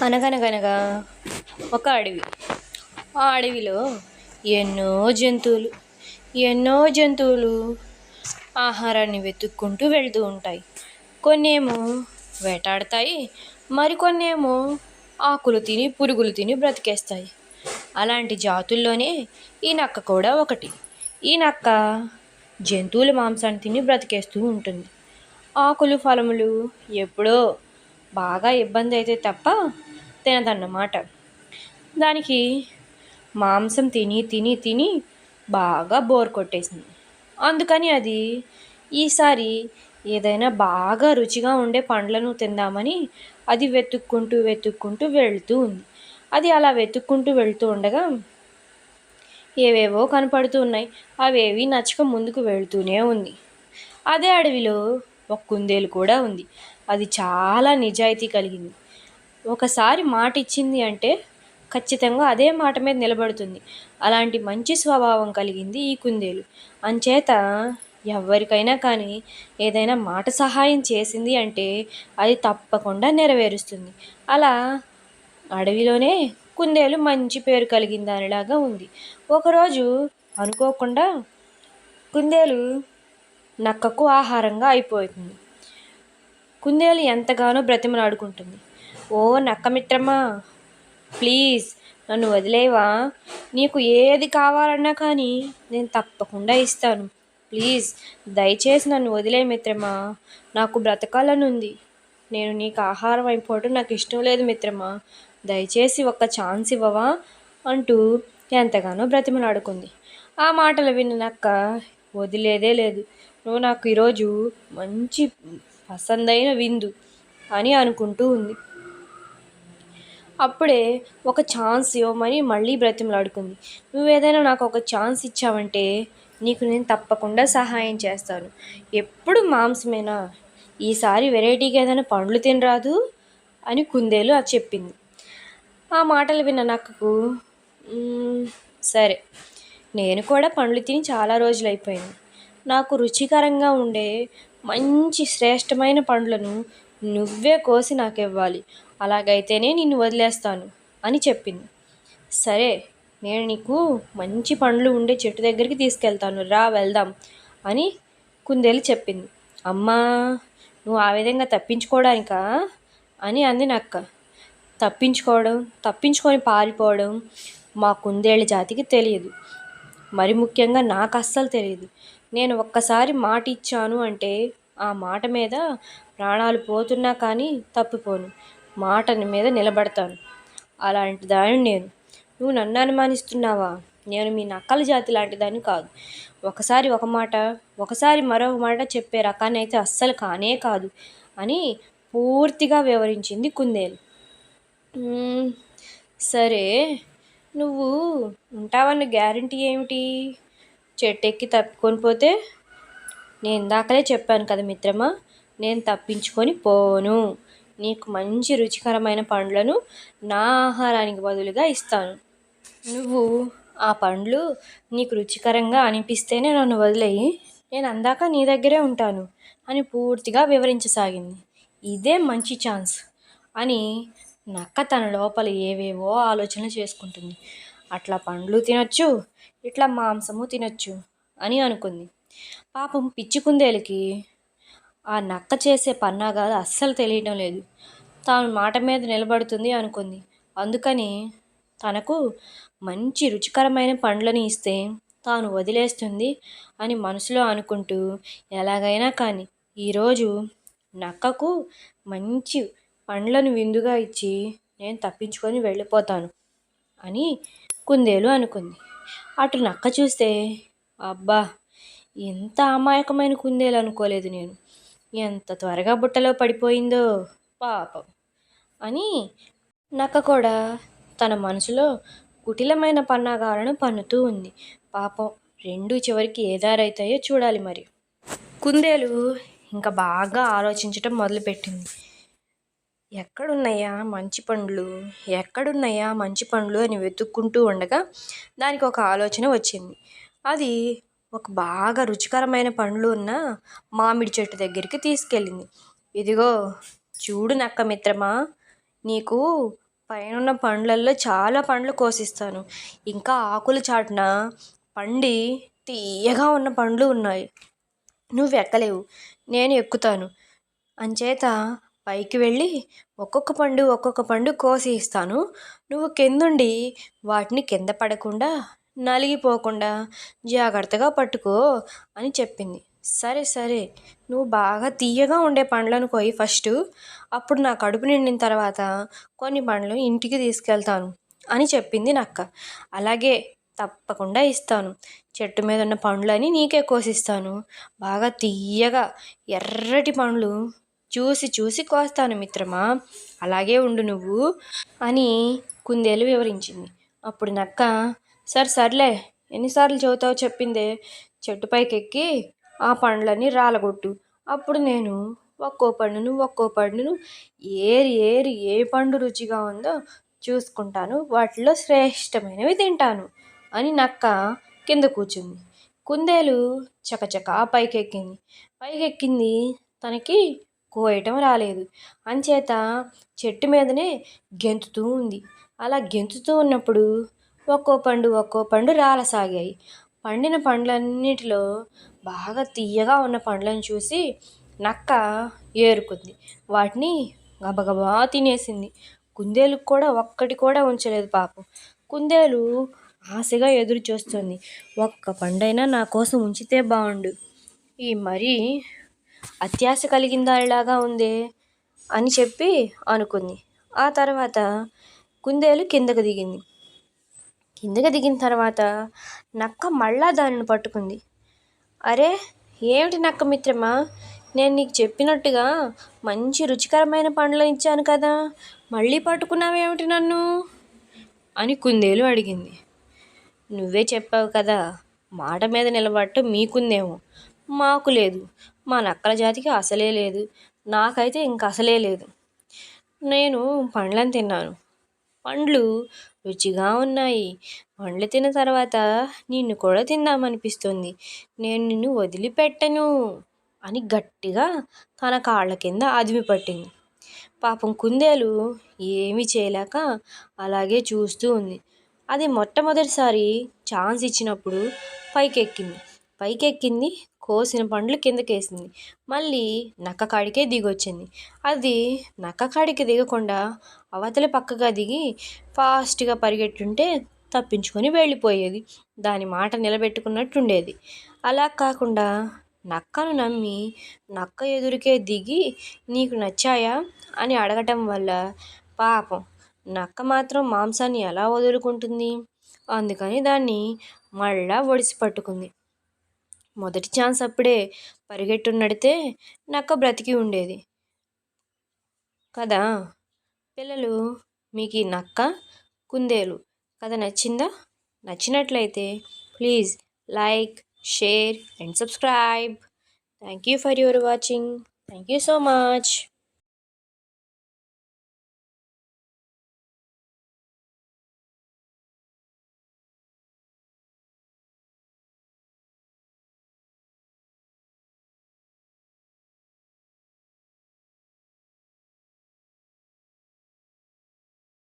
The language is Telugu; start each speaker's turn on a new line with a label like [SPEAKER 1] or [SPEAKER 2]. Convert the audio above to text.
[SPEAKER 1] అనగనగనగా ఒక అడవి. ఆ అడవిలో ఎన్నో జంతువులు ఎన్నో జంతువులు ఆహారాన్ని వెతుక్కుంటూ వెళ్తూ ఉంటాయి. కొన్నేమో వేటాడతాయి మరికొన్నేమో ఆకులు తిని పురుగులు తిని బ్రతికేస్తాయి. అలాంటి జాతుల్లోనే ఈ నక్క కూడా ఒకటి. ఈ నక్క జంతువుల మాంసాన్ని తిని బ్రతికేస్తూ ఉంటుంది. ఆకులు ఫలములు ఎప్పుడో బాగా ఇబ్బంది అయితే తప్ప తినదన్నమాట. దానికి మాంసం తిని తిని తిని బాగా బోర్ కొట్టేసింది. అందుకని అది ఈసారి ఏదైనా బాగా రుచిగా ఉండే పండ్లను తిందామని అది వెతుక్కుంటూ వెతుక్కుంటూ వెళుతూ ఉంది. అది అలా వెతుక్కుంటూ వెళ్తూ ఉండగా ఏవేవో కనపడుతూ ఉన్నాయి. అవేవి నచ్చక ముందుకు వెళుతూనే ఉంది. అదే అడవిలో ఒక కుందేలు కూడా ఉంది. అది చాలా నిజాయితీ కలిగింది. ఒకసారి మాట ఇచ్చింది అంటే ఖచ్చితంగా అదే మాట మీద నిలబడుతుంది. అలాంటి మంచి స్వభావం కలిగింది ఈ కుందేలు. అంచేత ఎవరికైనా కానీ ఏదైనా మాట సహాయం చేసింది అంటే అది తప్పకుండా నెరవేరుస్తుంది. అలా అడవిలోనే కుందేలు మంచి పేరు కలిగిన దానిలాగా ఉంది. ఒకరోజు అనుకోకుండా కుందేలు నక్కకు ఆహారంగా అయిపోతుంది. కుందేలు ఎంతగానో బ్రతిమలాడుకుంటుంది. ఓ నక్క మిత్రమా ప్లీజ్ నన్ను వదిలేవా? నీకు ఏది కావాలన్నా కానీ నేను తప్పకుండా ఇస్తాను. ప్లీజ్ దయచేసి నన్ను వదిలే మిత్రమా నాకు బ్రతకాలని ఉంది నేను నీకు ఆహారం అయిపోవటం నాకు ఇష్టం లేదు మిత్రమా దయచేసి ఒక్క ఛాన్స్ ఇవ్వవా? అంటూ ఎంతగానో బ్రతిమలాడుకుంది. ఆ మాటలు విన్న నక్క వదిలేదే లేదు. నువ్వు నాకు ఈరోజు మంచి పసందైన విందు అని అనుకుంటూ ఉంది. అప్పుడే ఒక ఛాన్స్ ఇవ్వమని మళ్ళీ బ్రతిమలాడుకుంది. నువ్వు ఏదైనా నాకు ఒక ఛాన్స్ ఇచ్చావంటే నీకు నేను తప్పకుండా సహాయం చేస్తాను. ఎప్పుడు మాంసమేనా? ఈసారి వెరైటీగా ఏదైనా పండ్లు తినరాదు అని కుందేలు అది చెప్పింది. ఆ మాటలు విన్న నక్కకు సరే. నేను కూడా పండ్లు తిని చాలా రోజులు అయిపోయింది నాకు రుచికరంగా ఉండే మంచి శ్రేష్టమైన పండ్లను నువ్వే కోసి నాకు ఇవ్వాలి అలాగైతేనే నిన్ను వదిలేస్తాను అని చెప్పింది. సరే నేను నీకు మంచి పండ్లు ఉండే చెట్టు దగ్గరికి తీసుకెళ్తాను. రా వెళ్దాం అని కుందేలు చెప్పింది. అమ్మా నువ్వు ఆ విధంగా తప్పించుకోవడానికా అని అంది నక్క. తప్పించుకోవడం తప్పించుకొని పారిపోవడం మా కుందేళ్ళ జాతికి తెలియదు. మరి ముఖ్యంగా నాకు అస్సలు తెలియదు నేను ఒక్కసారి మాట ఇచ్చాను అంటే ఆ మాట మీద ప్రాణాలు పోతున్నా కానీ తప్పిపోను. మాటని మీద నిలబడతాను. అలాంటి దాన్ని నేను. నువ్వు నన్ను అనుమానిస్తున్నావా? నేను మీ నక్కల జాతి లాంటి దాన్ని కాదు. ఒకసారి ఒక మాట ఒకసారి మరొక మాట చెప్పే రకాన్ని అయితే అస్సలు కానే కాదు అని పూర్తిగా వివరించింది కుందేలు. సరే. నువ్వు ఉంటావన్న గ్యారంటీ ఏమిటి? చెట్టు ఎక్కి తప్పుకొని పోతే నేను ఇందాకలే చెప్పాను కదా మిత్రమా నేను తప్పించుకొని పోను. నీకు మంచి రుచికరమైన పండ్లను నా ఆహారానికి బదులుగా ఇస్తాను. నువ్వు ఆ పండ్లు నీకు రుచికరంగా అనిపిస్తేనే నన్ను వదిలేయి. నేను అందాక నీ దగ్గరే ఉంటాను అని పూర్తిగా వివరించసాగింది. ఇదే మంచి ఛాన్స్ అని నక్క తన లోపల ఏవేవో ఆలోచనలు చేసుకుంటుంది. అట్లా పండ్లు తినొచ్చు ఇట్లా మాంసము తినొచ్చు అని అనుకుంది. పాపం పిచ్చి కుందేలకి ఆ నక్క చేసే పన్నాగాలు అస్సలు తెలియడం లేదు. తాను మాట మీద నిలబడుతుంది అనుకుంది. అందుకని తనకు మంచి రుచికరమైన పండ్లను ఇస్తే తాను వదిలేస్తుంది అని మనసులో అనుకుంటూ ఎలాగైనా కానీ ఈరోజు నక్కకు మంచి పండ్లను విందుగా ఇచ్చి నేను తప్పించుకొని వెళ్ళిపోతాను అని కుందేలు అనుకుంది. అటు నక్క చూస్తే అబ్బా ఎంత అమాయకమైన కుందేలు అనుకోలేదు నేను. ఎంత త్వరగా బుట్టలో పడిపోయిందో పాపం అని నక్క కూడా తన మనసులో కుటిలమైన పన్నాగాలను పన్నుతూ ఉంది. పాపం రెండు చివరికి ఏ చూడాలి మరి. కుందేలు ఇంకా బాగా ఆలోచించటం మొదలుపెట్టింది. ఎక్కడున్నాయా మంచి పండ్లు? ఎక్కడున్నాయా మంచి పండ్లు అని వెతుక్కుంటూ ఉండగా దానికి ఒక ఆలోచన వచ్చింది. అది ఒక బాగా రుచికరమైన పండ్లు ఉన్న మామిడి చెట్టు దగ్గరికి తీసుకెళ్ళింది. ఇదిగో చూడు నక్క మిత్రమా నీకు పైనున్న పండ్లల్లో చాలా పండ్లు కోసిస్తాను. ఇంకా ఆకుల చాటున పండి తీయగా ఉన్న పండ్లు ఉన్నాయి. నువ్వు ఎక్కలేవు నేను ఎక్కుతాను. అంచేత పైకి వెళ్ళి ఒక్కొక్క పండు ఒక్కొక్క పండు కోసి ఇస్తాను. నువ్వు కిందుండి వాటిని కింద పడకుండా నలిగిపోకుండా జాగ్రత్తగా పట్టుకో అని చెప్పింది. సరే సరే. నువ్వు బాగా తీయగా ఉండే పండ్లను కోయి ఫస్ట్. అప్పుడు నా కడుపు నిండిన తర్వాత కొన్ని పండ్లు ఇంటికి తీసుకెళ్తాను అని చెప్పింది నక్క. అలాగే తప్పకుండా ఇస్తాను. చెట్టు మీద ఉన్న పండ్లని నీకే కోసిస్తాను. బాగా తీయగా ఎర్రటి పండ్లు చూసి చూసి కోస్తాను మిత్రమా అలాగే ఉండు నువ్వు అని కుందేలు వివరించింది. అప్పుడు నక్క సరే సర్లే ఎన్నిసార్లు చెబుతావు చెప్పిందే చెట్టుపైకి ఎక్కి ఆ పండ్లని రాలగొట్టు. అప్పుడు నేను ఒక్కో పండును ఒక్కో పండును ఏరి ఏరి ఏ పండు రుచిగా ఉందో చూసుకుంటాను వాటిలో శ్రేష్టమైనవి తింటాను అని నక్క కింద కూర్చుంది. కుందేలు చకచకా పైకెక్కింది. పైకెక్కింది తనకి కోయటం రాలేదు. అంచేత చెట్టు మీదనే గెంతుతూ ఉంది. అలా గెంతుతూ ఉన్నప్పుడు ఒక్కో పండు ఒక్కో పండు రాలసాగాయి. పండిన పండ్లన్నిటిలో బాగా తీయగా ఉన్న పండ్లను చూసి నక్క ఏరుకుంది. వాటిని గబగబా తినేసింది. కుందేలుకు కూడా ఒక్కటి కూడా ఉంచలేదు పాపం. కుందేలు ఆశగా ఎదురు చూస్తుంది ఒక్క పండైనా నా కోసం ఉంచితే బాగుండు ఈ మరీ అత్యాశ కలిగిన దానిలాగా ఉందే అని చెప్పి అనుకుంది. ఆ తర్వాత కుందేలు కిందకు దిగింది. కిందకు దిగిన తర్వాత నక్క మళ్ళా దానిని పట్టుకుంది. అరే ఏమిటి నక్క మిత్రమా? నేను నీకు చెప్పినట్టుగా మంచి రుచికరమైన పండ్లను ఇచ్చాను కదా. మళ్ళీ పట్టుకున్నావేమిటి నన్ను? అని కుందేలు అడిగింది. నువ్వే చెప్పావు కదా మాట మీద నిలబడటం మీకుందేమో. మాకు లేదు. మా నక్కల జాతికి అసలే లేదు. నాకైతే ఇంక అసలే లేదు. నేను పండ్లను తిన్నాను. పండ్లు రుచిగా ఉన్నాయి. పండ్లు తిన్న తర్వాత నిన్ను కూడా తిందామనిపిస్తుంది. నేను నిన్ను వదిలిపెట్టను అని గట్టిగా తన కాళ్ళ కింద అదిమి పట్టింది. పాపం కుందేలు ఏమీ చేయలేక అలాగే చూస్తూ ఉంది. అది మొట్టమొదటిసారి ఛాన్స్ ఇచ్చినప్పుడు పైకెక్కింది. పైకెక్కింది కోసిన పండ్లు కిందకేసింది. మళ్ళీ నక్క కాడికే దిగొచ్చింది. అది నక్క కాడికి దిగకుండా అవతలి పక్కగా దిగి ఫాస్ట్గా పరిగెట్టుంటే తప్పించుకొని వెళ్ళిపోయేది. దాని మాట నిలబెట్టుకున్నట్టుండేది. అలా కాకుండా నక్కను నమ్మి నక్క ఎదురుకే దిగి నీకు నచ్చాయా అని అడగటం వల్ల పాపం నక్క మాత్రం మాంసాన్ని ఎలా వదులుకుంటుంది? అందుకని దాన్ని మళ్ళా ఒడిసి పట్టుకుంది. మొదటి ఛాన్స్ అప్పుడే పరిగెట్టున్నడితే నక్క బ్రతికి ఉండేది. కదా? పిల్లలు మీకు ఈ నక్క కుందేలు కథ నచ్చిందా? నచ్చినట్లయితే please like share and subscribe. Thank you for your watching. Thank you so much.